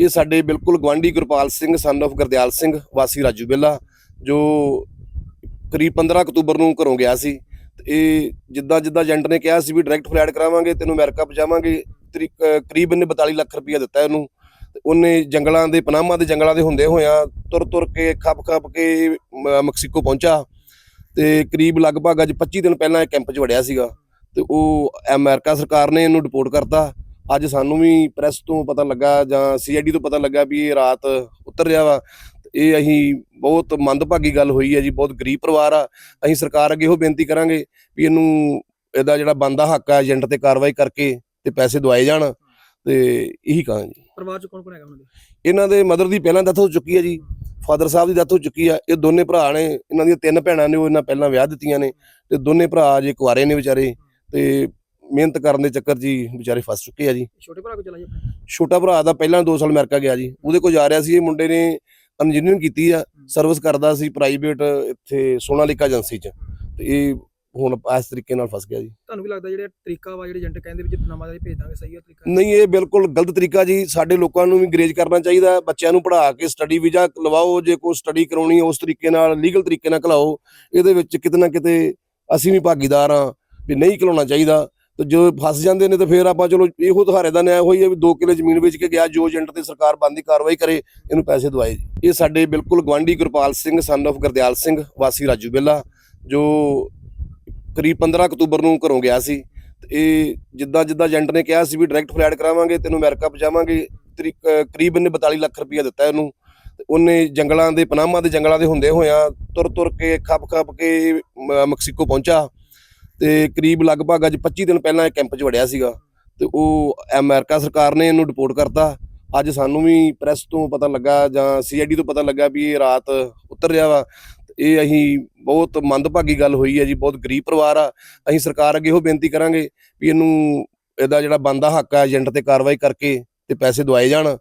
ਇਹ ਸਾਡੇ ਬਿਲਕੁਲ ਗਵਾਂਢੀ ਗੁਰਪਾਲ ਸਿੰਘ ਸਨ of ਗੁਰਦਿਆਲ ਸਿੰਘ, ਵਾਸੀ ਰਾਜੂ ਬੇਲਾ, ਜੋ ਕਰੀਬ 15 ਅਕਤੂਬਰ ਨੂੰ ਘਰੋਂ ਗਿਆ ਸੀ। ਤੇ ਇਹ ਜਿੱਦਾਂ ਜਿੱਦਾਂ ਏਜੰਟ ਨੇ ਕਿਹਾ ਸੀ ਵੀ ਡਾਇਰੈਕਟ ਫਲਾਈਟ ਕਰਾਵਾਂਗੇ ਤੈਨੂੰ ਅਮਰੀਕਾ ਪਹੁੰਚਾਵਾਂਗੇ, ਤਰੀ- ਕਰੀਬ ਇਹਨੇ 42 ਲੱਖ ਰੁਪਇਆ ਦਿੱਤਾ ਇਹਨੂੰ। ਤੇ ਉਹਨੇ ਜੰਗਲਾਂ ਦੇ, ਪਨਾਮਾ ਦੇ ਜੰਗਲਾਂ ਦੇ ਹੁੰਦੇ ਹੋਇਆਂ ਤੁਰ ਤੁਰ ਕੇ, ਖੱਪ ਖੱਪ ਕੇ, ਮ- ਮੈਕਸੀਕੋ ਪਹੁੰਚਾ। ਤੇ ਕਰੀਬ ਲਗਭਗ ਅੱਜ 25 ਦਿਨ ਪਹਿਲਾਂ ਇਹ ਕੈਂਪ 'ਚ ਵੜਿਆ ਸੀਗਾ। ਤੇ ਉਹ ਅਮਰੀਕਾ ਸਰਕਾਰ ਨੇ ਇਹਨੂੰ ਡਿਪੋਰਟ ਕਰਤਾ। ਅੱਜ ਸਾਨੂੰ ਵੀ ਪ੍ਰੈਸ ਤੋਂ ਪਤਾ ਲੱਗਾ ਜਾਂ ਸੀਆਈਡੀ ਤੋਂ ਪਤਾ ਲੱਗਾ ਵੀ ਇਹ ਰਾਤ ਉਤਰ ਰਿਹਾ ਵਾ। ਇਹ ਅਸੀਂ ਬਹੁਤ ਮੰਦਭਾਗੀ ਗੱਲ ਹੋਈ ਹੈ ਜੀ ਬਹੁਤ ਗਰੀਬ ਪਰਿਵਾਰ ਆ। ਅਸੀਂ ਸਰਕਾਰ ਅੱਗੇ ਇਹੋ ਬੇਨਤੀ ਕਰਾਂਗੇ ਵੀ ਇਹਨੂੰ ਇਹਦਾ ਜਿਹੜਾ ਬੰਦਾ ਹੱਕ ਆ ਏਜੰਟ ਤੇ ਕਾਰਵਾਈ ਕਰਕੇ ਤੇ ਪੈਸੇ ਦਵਾਏ ਜਾਣ ਤੇ ਇਹੀ ਕਹਾਂ ਜੀ। ਪਰਿਵਾਰ ਚ ਕੌਣ ਕੌਣ ਹੈਗਾ ਉਹਨਾਂ ਦੇ? ਇਹਨਾਂ ਦੇ ਮਦਰ ਦੀ ਪਹਿਲਾਂ ਡੈਥ ਹੋ ਚੁੱਕੀ ਹੈ ਜੀ ਫਾਦਰ ਸਾਹਿਬ ਦੀ ਡੈਥ ਹੋ ਚੁੱਕੀ ਆ। ਇਹ ਦੋਨੇ ਭਰਾ ਨੇ ਇਹਨਾਂ ਦੀਆਂ ਤਿੰਨ ਭੈਣਾਂ ਨੇ ਉਹ ਇਹਨਾਂ ਪਹਿਲਾਂ ਵਿਆਹ ਦਿੱਤੀਆਂ ਨੇ ਤੇ ਦੋਨੇ ਭਰਾ ਜੇ ਕੁਆਰੇ ਨੇ ਵਿਚਾਰੇ ਤੇ ਮਿਹਨਤ ਕਰਨ ਦੇ ਚੱਕਰ 'ਚ ਹੀ ਵਿਚਾਰੇ ਫਸ ਚੁੱਕੇ ਆ ਜੀ। ਛੋਟੇ ਭਰਾ ਕੋ ਚਲਾ ਜੀ ਛੋਟਾ ਭਰਾ ਦਾ ਪਹਿਲਾਂ 2 ਸਾਲ ਅਮਰੀਕਾ ਗਿਆ ਜੀ। ਉਹਦੇ ਕੋਲ ਜਾ ਰਿਹਾ ਸੀ ਇਹ ਮੁੰਡੇ ਨੇ ਇੰਜੀਨੀਅਰਿੰਗ ਕੀਤੀ ਆ ਸਰਵਿਸ ਕਰਦਾ ਸੀ ਪ੍ਰਾਈਵੇਟ ਇੱਥੇ ਸੋਨਾਲੀਕਾ ਏਜੰਸੀ 'ਚ। ਤੇ ਇਹ ਹੁਣ ਇਸ ਤਰੀਕੇ ਨਾਲ ਫਸ ਗਿਆ ਜੀ। ਤੁਹਾਨੂੰ ਕੀ ਲੱਗਦਾ ਜਿਹੜੇ ਤਰੀਕਾ ਵਾ ਜਿਹੜੇ ਏਜੰਟ ਕਹਿੰਦੇ ਵੀ ਜਿਤਨਾ ਦਾ ਭੇਜ ਦਾਂਗੇ ਸਹੀ ਆ ਤਰੀਕਾ? ਨਹੀਂ ਇਹ ਬਿਲਕੁਲ ਗਲਤ ਤਰੀਕਾ ਜੀ। ਸਾਡੇ ਲੋਕਾਂ ਨੂੰ ਵੀ ਗਰੇਜ ਕਰਨਾ ਚਾਹੀਦਾ ਬੱਚਿਆਂ ਨੂੰ ਪੜ੍ਹਾ ਕੇ ਸਟੱਡੀ ਵੀਜ਼ਾ ਲਵਾਓ ਜੇ ਕੋਈ ਸਟੱਡੀ ਕਰਾਉਣੀ ਹੈ ਉਸ ਤਰੀਕੇ ਨਾਲ ਲੀਗਲ ਤਰੀਕੇ ਨਾਲ ਘਲਾਓ ਇਹਦੇ ਵਿੱਚ ਕਿਤੇ ਨਾ ਕਿਤੇ ਅਸੀਂ ਵੀ ਭਾਗੀਦਾਰ ਆ ਵੀ ਨਹੀਂ ਘਲਾਉਣਾ ਚਾਹੀਦਾ। ਤੇ ਜੋ ਫਸ ਜਾਂਦੇ ਨੇ ਤਾਂ ਫਿਰ ਆਪਾਂ ਚਲੋ ਇਹੋ ਤੁਹਾਰੇ ਦਾ ਨਿਆਂ ਹੋਈ ਹੈ ਵੀ 2 ਕਿੱਲੇ ਜ਼ਮੀਨ ਵੇਚ ਕੇ ਗਿਆ, ਜੋ ਏਜੰਟ ਤੇ ਸਰਕਾਰ ਬੰਦੀ ਕਾਰਵਾਈ ਕਰੇ, ਇਹਨੂੰ ਪੈਸੇ ਦਵਾਏ ਜੀ। ਇਹ ਸਾਡੇ ਬਿਲਕੁਲ ਗਵਾਂਢੀ ਗੁਰਪਾਲ ਸਿੰਘ ਸਨ of ਗੁਰਦਿਆਲ ਸਿੰਘ, ਵਾਸੀ ਰਾਜੂ ਬੇਲਾ, ਜੋ ਕਰੀਬ 15 ਅਕਤੂਬਰ ਨੂੰ ਘਰੋਂ ਗਿਆ ਸੀ। ਤੇ ਇਹ ਜਿੱਦਾਂ ਜਿੱਦਾਂ ਏਜੰਟ ਨੇ ਕਿਹਾ ਸੀ ਵੀ ਡਾਇਰੈਕਟ ਫਲਾਈਟ ਕਰਾਵਾਂਗੇ ਤੈਨੂੰ ਅਮਰੀਕਾ ਪਹੁੰਚਾਵਾਂਗੇ ਤਰੀ- ਕਰੀਬ ਇਹਨੇ 42 ਲੱਖ ਰੁਪਇਆ ਦਿੱਤਾ ਇਹਨੂੰ। ਤੇ ਉਹਨੇ ਜੰਗਲਾਂ ਦੇ, ਪਨਾਮਾ ਦੇ ਜੰਗਲਾਂ ਦੇ ਹੁੰਦੇ ਹੋਇਆਂ ਤੁਰ ਤੁਰ ਕੇ ਖੱਪ ਖੱਪ ਕੇ ਮ- ਮੈਕਸੀਕੋ ਪਹੁੰਚਾ। ਤੇ ਕਰੀਬ ਲਗਭਗ ਅੱਜ 25 ਦਿਨ ਪਹਿਲਾਂ ਇਹ ਕੈਂਪ 'ਚ ਵੜਿਆ ਸੀਗਾ। ਤੇ ਉਹ ਅਮਰੀਕਾ ਸਰਕਾਰ ਨੇ ਇਹਨੂੰ ਡਿਪੋਰਟ ਕਰਤਾ। ਅੱਜ ਸਾਨੂੰ ਵੀ ਪ੍ਰੈਸ ਤੋਂ ਪਤਾ ਲੱਗਾ ਜਾਂ ਸੀਆਈਡੀ ਤੋਂ ਪਤਾ ਲੱਗਾ ਵੀ ਇਹ ਰਾਤ ਉਤਰ ਰਿਹਾ ਵਾ। ਇਹ ਅਸੀਂ ਬਹੁਤ ਮੰਦਭਾਗੀ ਗੱਲ ਹੋਈ ਹੈ ਜੀ ਬਹੁਤ ਗਰੀਬ ਪਰਿਵਾਰ ਆ। ਅਸੀਂ ਸਰਕਾਰ ਅੱਗੇ ਇਹੋ ਬੇਨਤੀ ਕਰਾਂਗੇ ਵੀ ਇਹਨੂੰ ਇਹਦਾ ਜਿਹੜਾ ਬੰਦਾ ਹੱਕ ਆ ਏਜੰਟ ਤੇ ਕਾਰਵਾਈ ਕਰਕੇ ਤੇ ਪੈਸੇ ਦਵਾਏ ਜਾਣ।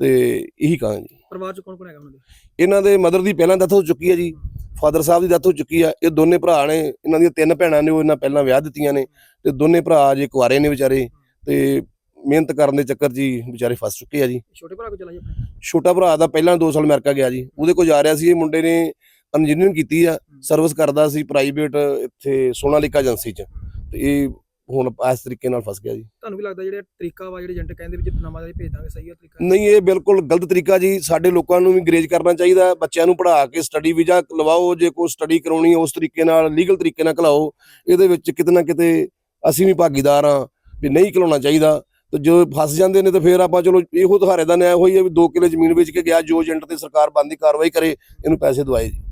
ਤੇ ਇਹੀ ਕਹਾਂ ਜੀ। ਪਰਿਵਾਰ ਚ ਕੌਣ ਕੌਣ ਹੈਗਾ ਉਹਨਾਂ ਦੇ? ਇਹਨਾਂ ਦੇ ਮਦਰ ਦੀ ਪਹਿਲਾਂ ਡੈਥ ਹੋ ਚੁੱਕੀ ਹੈ ਜੀ। ਫਾਦਰ ਸਾਹਿਬ ਦੀ ਡੈਥ ਹੋ ਚੁੱਕੀ ਆ ਇਹ ਦੋਨੇ ਭਰਾ ਨੇ ਇਹਨਾਂ ਦੀਆਂ ਤਿੰਨ ਭੈਣਾਂ ਨੇ ਉਹ ਇਹਨਾਂ ਪਹਿਲਾਂ ਵਿਆਹ ਦਿੱਤੀਆਂ ਨੇ ਤੇ ਦੋਨੇ ਭਰਾ ਜੇ ਕੁਆਰੇ ਨੇ ਵਿਚਾਰੇ ਤੇ ਮਿਹਨਤ ਕਰਨ ਦੇ ਚੱਕਰ 'ਚ ਹੀ ਵਿਚਾਰੇ ਫਸ ਚੁੱਕੇ ਆ ਜੀ। ਛੋਟੇ ਭਰਾ ਕੋ ਚਲਾ ਜੀ ਛੋਟਾ ਭਰਾ ਦਾ ਪਹਿਲਾਂ 2 ਸਾਲ ਅਮਰੀਕਾ ਗਿਆ ਜੀ ਉਹਦੇ ਕੋਲ ਜਾ ਰਿਹਾ ਸੀ ਇਹ ਮੁੰਡੇ ਨੇ ਇੰਜੀਨੀਅਰਿੰਗ ਕੀਤੀ ਆ ਸਰਵਿਸ ਕਰਦਾ ਸੀ ਪ੍ਰਾਈਵੇਟ ਇੱਥੇ ਸੋਨਾਲੀਕਾ ਏਜੰਸੀ 'ਚ ਤੇ ਇਹ ਹੁਣ ਇਸ ਤਰੀਕੇ ਨਾਲ ਫਸ ਗਿਆ ਜੀ। ਤੁਹਾਨੂੰ ਕੀ ਲੱਗਦਾ ਜਿਹੜੇ ਤਰੀਕਾ ਵਾ ਜਿਹੜੇ ਏਜੰਟ ਕਹਿੰਦੇ ਵੀ ਜਿਤਨਾ ਦਾ ਭੇਜ ਦਾਂਗੇ ਸਹੀ ਆ ਤਰੀਕਾ? ਨਹੀਂ ਇਹ ਬਿਲਕੁਲ ਗਲਤ ਤਰੀਕਾ ਜੀ। ਸਾਡੇ ਲੋਕਾਂ ਨੂੰ ਵੀ ਗਰੇਜ ਕਰਨਾ ਚਾਹੀਦਾ। ਬੱਚਿਆਂ ਨੂੰ ਪੜ੍ਹਾ ਕੇ ਸਟੱਡੀ ਵੀਜ਼ਾ ਲਵਾਓ। ਜੇ ਕੋਈ ਸਟੱਡੀ ਕਰਾਉਣੀ ਹੈ ਉਸ ਤਰੀਕੇ ਨਾਲ ਲੀਗਲ ਤਰੀਕੇ ਨਾਲ ਘਲਾਓ ਇਹਦੇ ਵਿੱਚ ਕਿਤੇ ਨਾ ਕਿਤੇ ਅਸੀਂ ਵੀ ਭਾਗੀਦਾਰ ਆ ਵੀ ਨਹੀਂ ਘਲਾਉਣਾ ਚਾਹੀਦਾ। ਤੇ ਜੋ ਫਸ ਜਾਂਦੇ ਨੇ ਤੇ ਫਿਰ ਆਪਾਂ ਚਲੋ ਇਹੋ ਤੁਹਾਰੇ ਦਾ ਨਿਆਂ ਹੋਈ ਹੈ ਵੀ 2 ਕਿੱਲੇ ਜ਼ਮੀਨ ਵੇਚ ਕੇ ਗਿਆ ਜੋ ਏਜੰਟ ਤੇ ਸਰਕਾਰ ਬੰਦੀ ਕਾਰਵਾਈ ਕਰੇ ਇਹਨੂੰ ਪੈਸੇ ਦਵਾਏ ਜੀ।